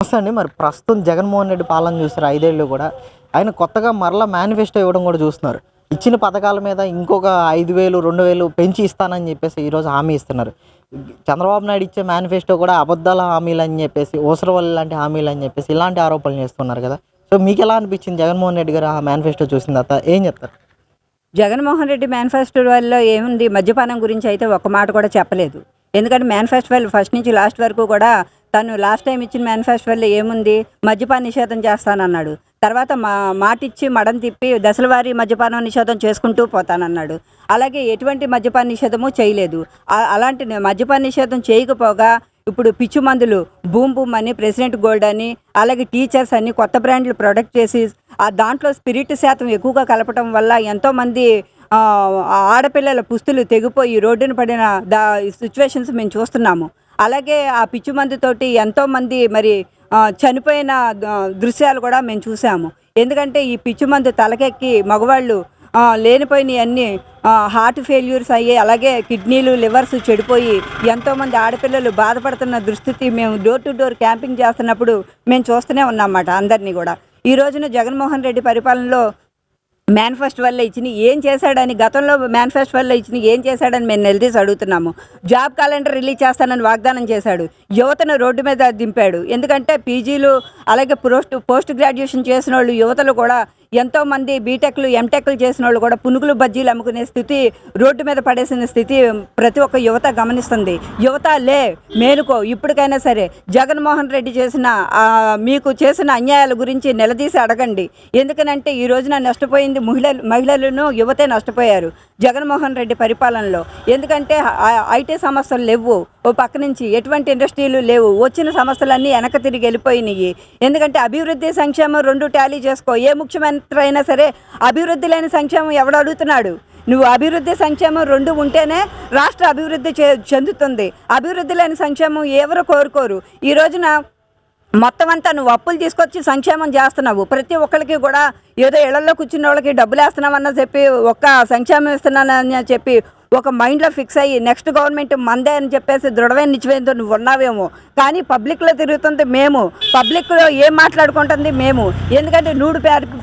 నమస్తే అండి. మరి ప్రస్తుతం జగన్మోహన్ రెడ్డి పాలన చూస్తారు ఐదేళ్ళు కూడా ఆయన కొత్తగా మరలా మేనిఫెస్టో ఇవ్వడం కూడా చూస్తున్నారు. ఇచ్చిన పథకాల మీద ఇంకొక ఐదు వేలు రెండు వేలు పెంచి ఇస్తానని చెప్పేసి ఈరోజు హామీ ఇస్తున్నారు. చంద్రబాబు నాయుడు ఇచ్చే మేనిఫెస్టో కూడా అబద్ధాల హామీలు అని చెప్పేసి ఓసరవల్లి లాంటి హామీలు అని చెప్పేసి ఇలాంటి ఆరోపణలు చేస్తున్నారు కదా. సో మీకు ఎలా అనిపించింది జగన్మోహన్ రెడ్డి గారు ఆ మేనిఫెస్టో చూసిన తర్వాత? ఏం చెప్తారు? జగన్మోహన్ రెడ్డి మేనిఫెస్టోలో ఏముంది? మద్యపానం గురించి అయితే ఒక మాట కూడా చెప్పలేదు. ఎందుకంటే మేనిఫెస్టో ఫస్ట్ నుంచి లాస్ట్ వరకు కూడా తను లాస్ట్ టైం ఇచ్చిన మేనిఫెస్టోలో ఏముంది? మద్యపాన నిషేధం చేస్తానన్నాడు. తర్వాత మా మాటిచ్చి మడం తిప్పి దశలవారీ మద్యపానం నిషేధం చేసుకుంటూ పోతానన్నాడు. అలాగే ఎటువంటి మద్యపాన నిషేధము చేయలేదు. అలాంటి మద్యపాన నిషేధం చేయకపోగా ఇప్పుడు పిచ్చు మందులు బూమ్ బూమ్ అని ప్రెసిడెంట్ గోల్డ్ అని అలాగే టీచర్స్ అని కొత్త బ్రాండ్లు ప్రొడక్ట్ చేసి ఆ దాంట్లో స్పిరిట్ శాతం ఎక్కువగా కలపటం వల్ల ఎంతోమంది ఆడపిల్లల పుస్తులు తెగిపోయి రోడ్డున పడిన దా సిచ్యువేషన్స్ మేము చూస్తున్నాము. అలాగే ఆ పిచ్చి మందుతోటి ఎంతోమంది మరి చనిపోయిన దృశ్యాలు కూడా మేము చూసాము. ఎందుకంటే ఈ పిచ్చి మందు తలకెక్కి మగవాళ్ళు లేనిపోయినవన్నీ లేనిపోయినవి అన్నీ హార్ట్ ఫెయిల్యూర్స్ అయ్యి అలాగే కిడ్నీలు లివర్స్ చెడిపోయి ఎంతోమంది ఆడపిల్లలు బాధపడుతున్న దుస్థితి మేము డోర్ టు డోర్ క్యాంపింగ్ చేస్తున్నప్పుడు మేము చూస్తూనే ఉన్నామన్నమాట అందరినీ కూడా. ఈ రోజున జగన్మోహన్ రెడ్డి పరిపాలనలో మేనిఫెస్టో వల్ల ఇచ్చిన ఏం చేశాడని గతంలో మేనిఫెస్టో వల్ల ఇచ్చిన ఏం చేశాడని మేము నిలదీసి అడుగుతున్నాము. జాబ్ క్యాలెండర్ రిలీజ్ చేస్తానని వాగ్దానం చేశాడు. యువతను రోడ్డు మీద దింపాడు. ఎందుకంటే పీజీలు అలాగే పోస్ట్ పోస్ట్ గ్రాడ్యుయేషన్ చేసిన వాళ్ళు యువతలు కూడా ఎంతోమంది బీటెక్లు ఎంటెక్లు చేసిన వాళ్ళు కూడా పునుగులు బజ్జీలు అమ్ముకునే స్థితి రోడ్డు మీద పడేసిన స్థితి ప్రతి ఒక్క యువత గమనిస్తుంది. యువత లే మేలుకో. ఇప్పటికైనా సరే జగన్మోహన్ రెడ్డి చేసిన మీకు చేసిన అన్యాయాల గురించి నిలదీసి అడగండి. ఎందుకనంటే ఈ రోజున నష్టపోయింది మహిళలు మహిళలను యువతే నష్టపోయారు జగన్మోహన్ రెడ్డి పరిపాలనలో. ఎందుకంటే ఐటీ సంస్థలు లేవు. ఓ పక్క నుంచి ఎటువంటి ఇండస్ట్రీలు లేవు. వచ్చిన సంస్థలన్నీ వెనక తిరిగి వెళ్ళిపోయినాయి ఎందుకంటే అభివృద్ధి సంక్షేమం రెండు టాలీ చేసుకో. ఏ ముఖ్యమంత్రి అయినా సరే అభివృద్ధి లేని సంక్షేమం ఎవడు అడుగుతున్నాడు? నువ్వు అభివృద్ధి సంక్షేమం రెండు ఉంటేనే రాష్ట్ర అభివృద్ధి చెందుతుంది. అభివృద్ధి లేని సంక్షేమం ఎవరు కోరుకోరు? ఈ రోజున మొత్తం అంతా నువ్వు అప్పులు తీసుకొచ్చి సంక్షేమం చేస్తున్నావు. ప్రతి ఒక్కరికి కూడా ఏదో ఇళ్ళలో కూర్చున్న వాళ్ళకి డబ్బులు వేస్తున్నామని చెప్పి ఒక్క సంక్షేమం ఇస్తున్నానని చెప్పి ఒక మైండ్లో ఫిక్స్ అయ్యి నెక్స్ట్ గవర్నమెంట్ మందే అని చెప్పేసి దృఢమైన నిశ్చయంతో నువ్వు ఉన్నావేమో. కానీ పబ్లిక్లో తిరుగుతుంది మేము పబ్లిక్లో ఏం మాట్లాడుకుంటుంది మేము. ఎందుకంటే నూడు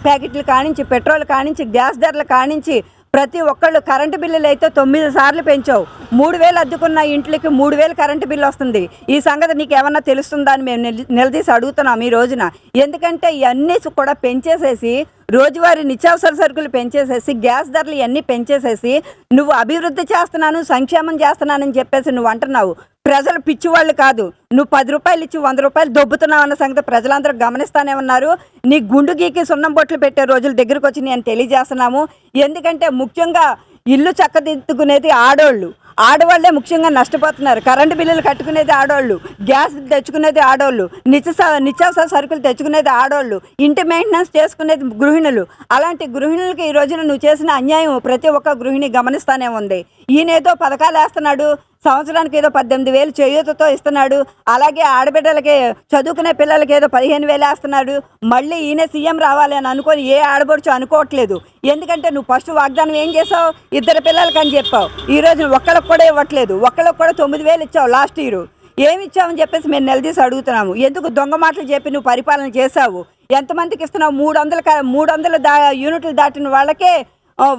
ప్యాకెట్లు కానించి పెట్రోల్ కానించి గ్యాస్ ధరలు కానించి ప్రతి ఒక్కళ్ళు కరెంటు బిల్లులు అయితే తొమ్మిది సార్లు పెంచావు. మూడు వేలు అద్దుకున్న ఇంట్లోకి మూడు వేలు కరెంటు బిల్లు వస్తుంది. ఈ సంగతి నీకు ఏమన్నా తెలుస్తుందా అని మేము నిలదీసి అడుగుతున్నాం ఈ రోజున. ఎందుకంటే ఇవన్నీ కూడా పెంచేసేసి రోజువారీ నిత్యావసర సరుకులు పెంచేసేసి గ్యాస్ ధరలు ఇవన్నీ పెంచేసేసి నువ్వు అభివృద్ధి చేస్తున్నాను సంక్షేమం చేస్తున్నానని చెప్పేసి నువ్వు అంటున్నావు. ప్రజలు పిచ్చివాళ్ళు కాదు. నువ్వు పది రూపాయలు ఇచ్చి వంద రూపాయలు దొబ్బుతున్నావు అన్న సంగతి ప్రజలందరూ గమనిస్తానే ఉన్నారు. నీ గుండు గీకి సున్నం బొట్లు పెట్టే రోజుల దగ్గరకు వచ్చి నేను తెలియజేస్తున్నాము. ఎందుకంటే ముఖ్యంగా ఇల్లు చక్కదిద్దుకునేది ఆడోళ్ళు. ఆడవాళ్ళే ముఖ్యంగా నష్టపోతున్నారు. కరెంటు బిల్లులు కట్టుకునేది ఆడవాళ్ళు గ్యాస్ తెచ్చుకునేది ఆడోళ్ళు నిత్య నిత్యావసర సరుకులు తెచ్చుకునేది ఆడవాళ్ళు ఇంటి మెయింటెనెన్స్ చేసుకునేది గృహిణులు. అలాంటి గృహిణులకి ఈ రోజున నువ్వు చేసిన అన్యాయం ప్రతి ఒక్క గృహిణి గమనిస్తానే ఉంది. ఈయనేదో పథకాలు వేస్తున్నాడు సంవత్సరానికి ఏదో పద్దెనిమిది వేలు చేయూతతో ఇస్తున్నాడు. అలాగే ఆడబిడ్డలకి చదువుకునే పిల్లలకి ఏదో పదిహేను వేలు వేస్తున్నాడు. మళ్ళీ ఈయన సీఎం రావాలి అని అనుకొని ఏ ఆడబడుచు అనుకోవట్లేదు. ఎందుకంటే నువ్వు ఫస్ట్ వాగ్దానం ఏం చేసావు ఇద్దరు పిల్లలకి అని చెప్పావు. ఈ రోజు ఒక్కళ్ళకి కూడా ఇవ్వట్లేదు. ఒక్కళ్ళకి కూడా తొమ్మిది వేలు ఇచ్చావు లాస్ట్ ఇయర్. ఏమి ఇచ్చావని చెప్పేసి మేము నిలదీసి అడుగుతున్నాము. ఎందుకు దొంగ మాటలు చెప్పి నువ్వు పరిపాలన చేసావు ఎంతమందికి ఇస్తున్నావు? మూడు వందల మూడు వందల దా యూనిట్లు దాటిన వాళ్ళకే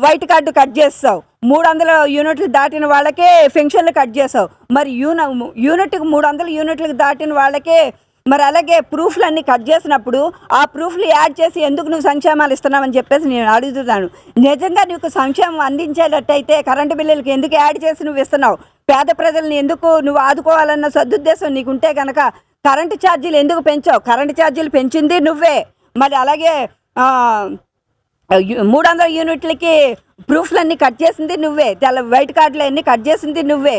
వైట్ కార్డు కట్ చేస్తావు. మూడు వందల యూనిట్లు దాటిన వాళ్ళకే పెన్షన్లు కట్ చేసావు. మరి యూన యూనిట్కి మూడు వందల యూనిట్లకు దాటిన వాళ్ళకే మరి అలాగే ప్రూఫ్లు అన్నీ కట్ చేసినప్పుడు ఆ ప్రూఫ్లు యాడ్ చేసి ఎందుకు నువ్వు సంక్షేమాలు ఇస్తున్నావని చెప్పేసి నేను అడుగుతున్నాను. నిజంగా నీకు సంక్షేమం అందించేటట్టయితే కరెంటు బిల్లులకి ఎందుకు యాడ్ చేసి నువ్వు ఇస్తున్నావు? పేద ప్రజల్ని ఎందుకు నువ్వు ఆదుకోవాలన్న సదుద్దేశం నీకుంటే కనుక కరెంటు ఛార్జీలు ఎందుకు పెంచావు? కరెంటు ఛార్జీలు పెంచింది నువ్వే. మరి అలాగే మూడు వందల యూనిట్లకి ప్రూఫ్లన్నీ కట్ చేసింది నువ్వే. తెల్ల వైట్ కార్డులు అన్నీ కట్ చేసింది నువ్వే.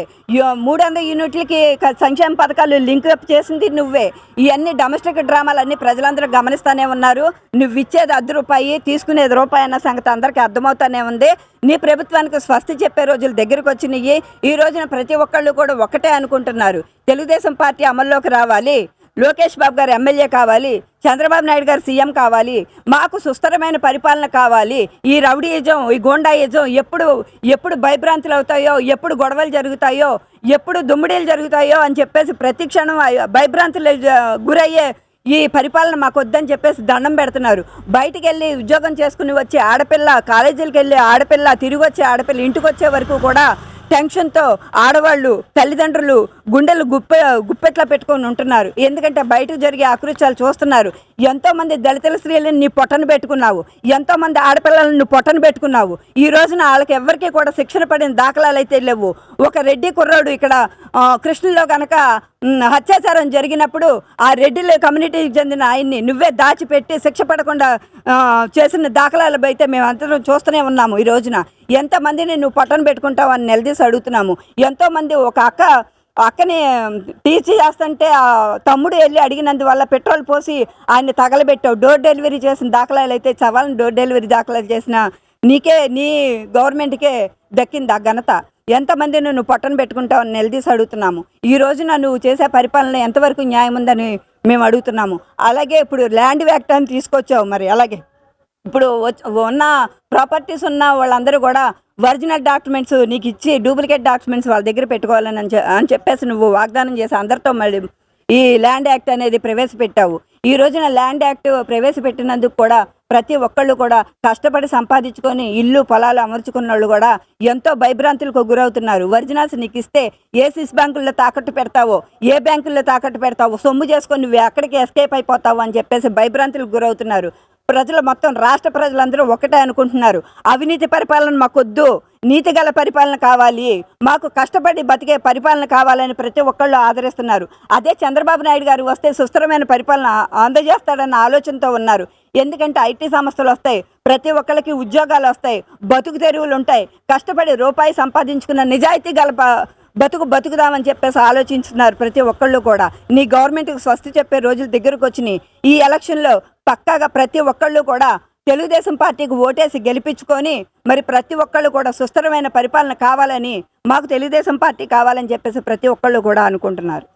మూడు వందల యూనిట్లకి సంక్షేమ పథకాలు లింక్ అప్ చేసింది నువ్వే. ఇవన్నీ డొమెస్టిక్ డ్రామాలన్నీ ప్రజలందరూ గమనిస్తానే ఉన్నారు. నువ్వు ఇచ్చేది అర్ధ రూపాయి తీసుకునేది రూపాయి అన్న సంగతి అందరికీ అర్థమవుతానే ఉంది. నీ ప్రభుత్వానికి స్వస్తి చెప్పే రోజులు దగ్గరకు వచ్చినాయి ఈ రోజున ప్రతి ఒక్కళ్ళు కూడా ఒకటే అనుకుంటున్నారు. తెలుగుదేశం పార్టీ అమల్లోకి రావాలి. లోకేష్ బాబు గారు ఎమ్మెల్యే కావాలి చంద్రబాబు నాయుడు గారు సీఎం కావాలి మాకు సుస్థిరమైన పరిపాలన కావాలి ఈ రౌడీయిజం ఈ గోండాయిజం ఎప్పుడు ఎప్పుడు భయభ్రాంతులు అవుతాయో ఎప్పుడు గొడవలు జరుగుతాయో ఎప్పుడు దుమ్ముడీలు జరుగుతాయో అని చెప్పేసి ప్రతి క్షణం భయభ్రాంతులు గురయ్యే ఈ పరిపాలన మాకు వద్దని చెప్పేసి దండం పెడుతున్నారు. బయటికి వెళ్ళి ఉద్యోగం చేసుకుని వచ్చే ఆడపిల్ల కాలేజీలకు వెళ్ళి ఆడపిల్ల తిరిగి వచ్చే ఆడపిల్ల ఇంటికి వచ్చే వరకు కూడా టెన్షన్తో ఆడవాళ్ళు తల్లిదండ్రులు గుండెలు గుప్పె గుప్పెట్లా పెట్టుకొని ఉంటున్నారు. ఎందుకంటే బయటకు జరిగే అకృత్యాలు చూస్తున్నారు. ఎంతోమంది దళితుల స్త్రీలను నీ పొట్టను పెట్టుకున్నావు ఎంతోమంది ఆడపిల్లలను నువ్వు పొట్టను పెట్టుకున్నావు. ఈ రోజున వాళ్ళకి ఎవరికీ కూడా శిక్షణ పడిన దాఖలాలు అయితే లేవు. ఒక రెడ్డి కుర్రాడు ఇక్కడ కృష్ణలో కనుక అత్యాచారం జరిగినప్పుడు ఆ రెడ్డిల కమ్యూనిటీకి చెందిన ఆయన్ని నువ్వే దాచిపెట్టి శిక్ష పడకుండా చేసిన దాఖలాలు అయితే మేము అందరం చూస్తూనే ఉన్నాము ఈ రోజున. ఎంతమందిని నువ్వు పట్టణ పెట్టుకుంటావు అని నిలదీసి అడుగుతున్నాము. ఎంతోమంది ఒక అక్క అక్కని టీచ్ చేస్తుంటే ఆ తమ్ముడు వెళ్ళి అడిగినందువల్ల పెట్రోల్ పోసి ఆయన్ని తగలబెట్టావు. డోర్ డెలివరీ చేసిన దాఖలాలు అయితే చవాలని డోర్ డెలివరీ దాఖలాలు చేసిన నీకే నీ గవర్నమెంట్కే దక్కింది ఆ ఘనత. ఎంతమంది నువ్వు పొట్టను పెట్టుకుంటావు అని నిలదీసి అడుగుతున్నాము. ఈ రోజున నువ్వు చేసే పరిపాలన ఎంతవరకు న్యాయం ఉందని మేము అడుగుతున్నాము. అలాగే ఇప్పుడు ల్యాండ్ యాక్ట్ అని తీసుకొచ్చావు మరి అలాగే. ఇప్పుడు ఉన్న ప్రాపర్టీస్ ఉన్న వాళ్ళందరూ కూడా ఒరిజినల్ డాక్యుమెంట్స్ నీకు ఇచ్చి డూప్లికేట్ డాక్యుమెంట్స్ వాళ్ళ దగ్గర పెట్టుకోవాలని అని అని చెప్పేసి నువ్వు వాగ్దానం చేసి అందరితో మళ్ళీ ఈ ల్యాండ్ యాక్ట్ అనేది ప్రవేశపెట్టావు. ఈ రోజున ల్యాండ్ యాక్ట్ ప్రవేశపెట్టినందుకు కూడా ప్రతి ఒక్కళ్ళు కూడా కష్టపడి సంపాదించుకొని ఇల్లు పొలాలు అమర్చుకున్న వాళ్ళు కూడా ఎంతో భయభ్రాంతులకు గురవుతున్నారు. ఒరిజినల్స్ నీకు ఇస్తే ఏ సిస్ బ్యాంకుల్లో తాకట్టు పెడతావో ఏ బ్యాంకుల్లో తాకట్టు పెడతావో సొమ్ము చేసుకొని నువ్వు ఎక్కడికి ఎస్కేప్ అయిపోతావు అని చెప్పేసి భయభ్రాంతులకు గురవుతున్నారు. ప్రజలు మొత్తం రాష్ట్ర ప్రజలందరూ ఒకటే అనుకుంటున్నారు. అవినీతి పరిపాలన మాకొద్దు. నీతి గల పరిపాలన కావాలి. మాకు కష్టపడి బతికే పరిపాలన కావాలని ప్రతి ఒక్కళ్ళు ఆదరిస్తున్నారు. అదే చంద్రబాబు నాయుడు గారు వస్తే సుస్థిరమైన పరిపాలన అందజేస్తాడన్న ఆలోచనతో ఉన్నారు. ఎందుకంటే ఐటీ సంస్థలు వస్తాయి ప్రతి ఒక్కళ్ళకి ఉద్యోగాలు వస్తాయి బతుకు తెరువులు ఉంటాయి. కష్టపడి రూపాయి సంపాదించుకున్న నిజాయితీ గల బతుకు బతుకుదామని చెప్పేసి ఆలోచిస్తున్నారు ప్రతి ఒక్కళ్ళు కూడా. నీ గవర్నమెంట్కి స్వస్తి చెప్పే రోజులు దగ్గరకు వచ్చినాయి ఈ ఎలక్షన్లో పక్కాగా ప్రతి ఒక్కళ్ళు కూడా తెలుగుదేశం పార్టీకి ఓటేసి గెలిపించుకొని మరి ప్రతి ఒక్కళ్ళు కూడా సుస్థిరమైన పరిపాలన కావాలని మాకు తెలుగుదేశం పార్టీ కావాలని చెప్పేసి ప్రతి ఒక్కళ్ళు కూడా అనుకుంటున్నారు.